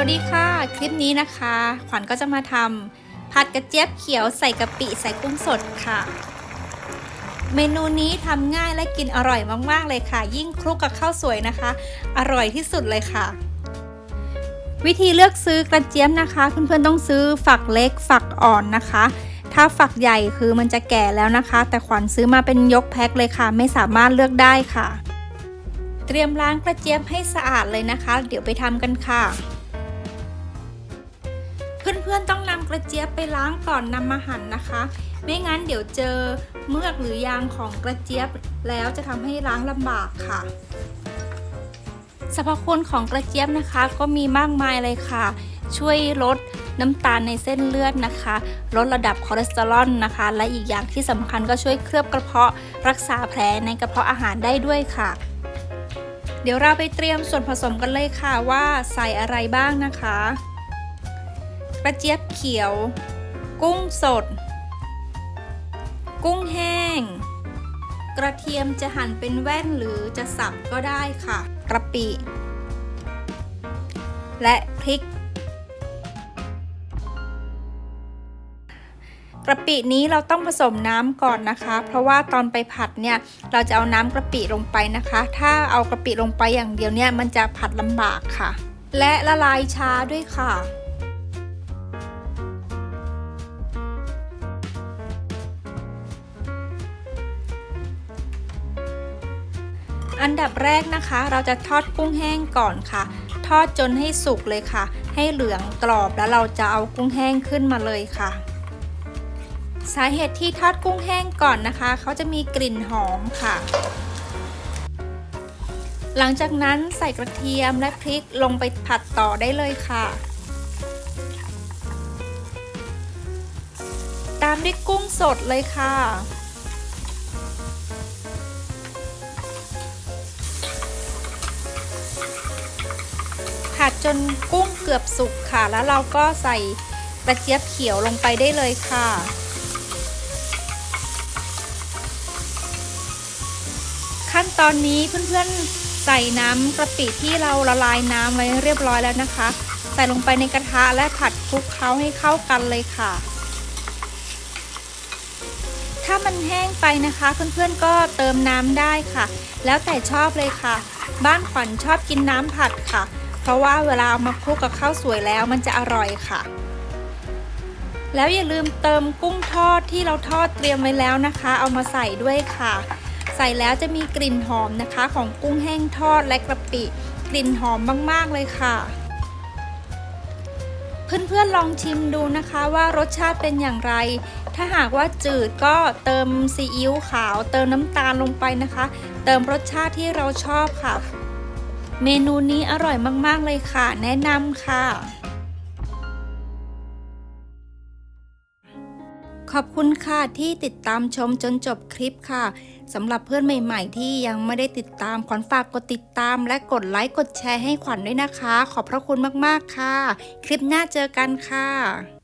วัสดีค่ะ คลิปนี้นะคะ ขวัญก็จะมาทำผัดกระเจี๊ยบเขียวใส่กะปิใส่กุ้งสดค่ะ เมนูนี้ทำง่ายและกินอร่อยมากๆเลยค่ะ ยิ่งคลุกกับข้าวสวยนะคะ อร่อยที่สุดเลยค่ะ วิธีเลือกซื้อกระเจี๊ยบนะคะ เพื่อนๆต้องซื้อฝักเล็กฝักอ่อนนะคะ ถ้าฝักใหญ่คือมันจะแก่แล้วนะคะ แต่ขวัญซื้อมาเป็นยกแพ็คเลยค่ะ ไม่สามารถเลือกได้ค่ะ เตรียมล้างกระเจี๊ยบให้สะอาดเลยนะคะ เดี๋ยวไปทำกันค่ะ พื่อนๆต้องนำกระเจี๊ยบไปล้างก่อนนำมาหั่นนะคะ ไม่งั้นเดี๋ยวเจอเมือกหรือยางของกระเจี๊ยบแล้วจะทำให้ล้างลำบากค่ะสรรพคุณของกระเจี๊ยบนะคะ ก็มีมากมายเลยค่ะ ช่วยลดน้ำตาลในเส้นเลือดนะคะ ลดระดับคอเลสเตอรอลนะคะ และอีกอย่างที่สำคัญก็ช่วยเคลือบกระเพาะรักษาแผลในกระเพาะอาหารได้ด้วยค่ะ เดี๋ยวเราไปเตรียมส่วนผสมกันเลยค่ะว่าใส่อะไรบ้างนะคะ ระเจี๊ยบเขียว กุ้งสด กุ้งแห้ง กระเทียมจะหั่นเป็นแว่นหรือจะสับก็ได้ค่ะ กระปิ และพริก กระปินี้เราต้องผสมน้ำก่อนนะคะ เพราะว่าตอนไปผัดเนี่ยเราจะเอาน้ำกระปิลงไปนะคะ ถ้าเอากระปิลงไปอย่างเดียวเนี่ยมันจะผัดลำบากค่ะ และละลายช้าด้วยค่ะ อันดับแรกนะคะ เราจะทอดกุ้งแห้งก่อนค่ะ ทอดจนให้สุกเลยค่ะ ให้เหลืองกรอบแล้วเราจะเอากุ้งแห้งขึ้นมาเลยค่ะ สาเหตุที่ทอดกุ้งแห้งก่อนนะคะ เขาจะมีกลิ่นหอมค่ะ หลังจากนั้นใส่กระเทียมและพริกลงไปผัดต่อได้เลยค่ะ ตามด้วยกุ้งสดเลยค่ะ ผัดจนกุ้งเกือบสุกค่ะ แล้วเราก็ใส่กระเจี๊ยบเขียวลงไปได้เลยค่ะ ขั้นตอนนี้เพื่อนๆใส่น้ำกระปิที่เราละลายน้ำไว้เรียบร้อยแล้วนะคะ ใส่ลงไปในกระทะและผัดคลุกเคล้าให้เข้ากันเลยค่ะ ถ้ามันแห้งไปนะคะเพื่อนๆก็เติมน้ำได้ค่ะ แล้วแต่ชอบเลยค่ะ บ้านขวัญชอบกินน้ำผัดค่ะ เพราะว่าเวลาเอามาคลุกกับข้าวสวยแล้วมันจะอร่อยค่ะ แล้วอย่าลืมเติมกุ้งทอดที่เราทอดเตรียมไว้แล้วนะคะ เอามาใส่ด้วยค่ะ ใส่แล้วจะมีกลิ่นหอมนะคะ ของกุ้งแห้งทอดและกระปิกลิ่นหอมมากๆเลยค่ะ เพื่อนๆลองชิมดูนะคะว่ารสชาติเป็นอย่างไร ถ้าหากว่าจืดก็เติมซีอิ๊วขาว เติมน้ำตาลลงไปนะคะ เติมรสชาติที่เราชอบค่ะ เมนูนี้อร่อยมากๆเลยค่ะ แนะนำค่ะ ขอบคุณค่ะที่ติดตามชมจนจบคลิปค่ะสำหรับเพื่อนใหม่ ๆ ที่ยังไม่ได้ติดตามขวัญฝากกดติดตาม และกดไลค์กดแชร์ให้ขวัญด้วยนะคะ ขอบพระคุณมากๆค่ะ คลิปหน้าเจอกันค่ะ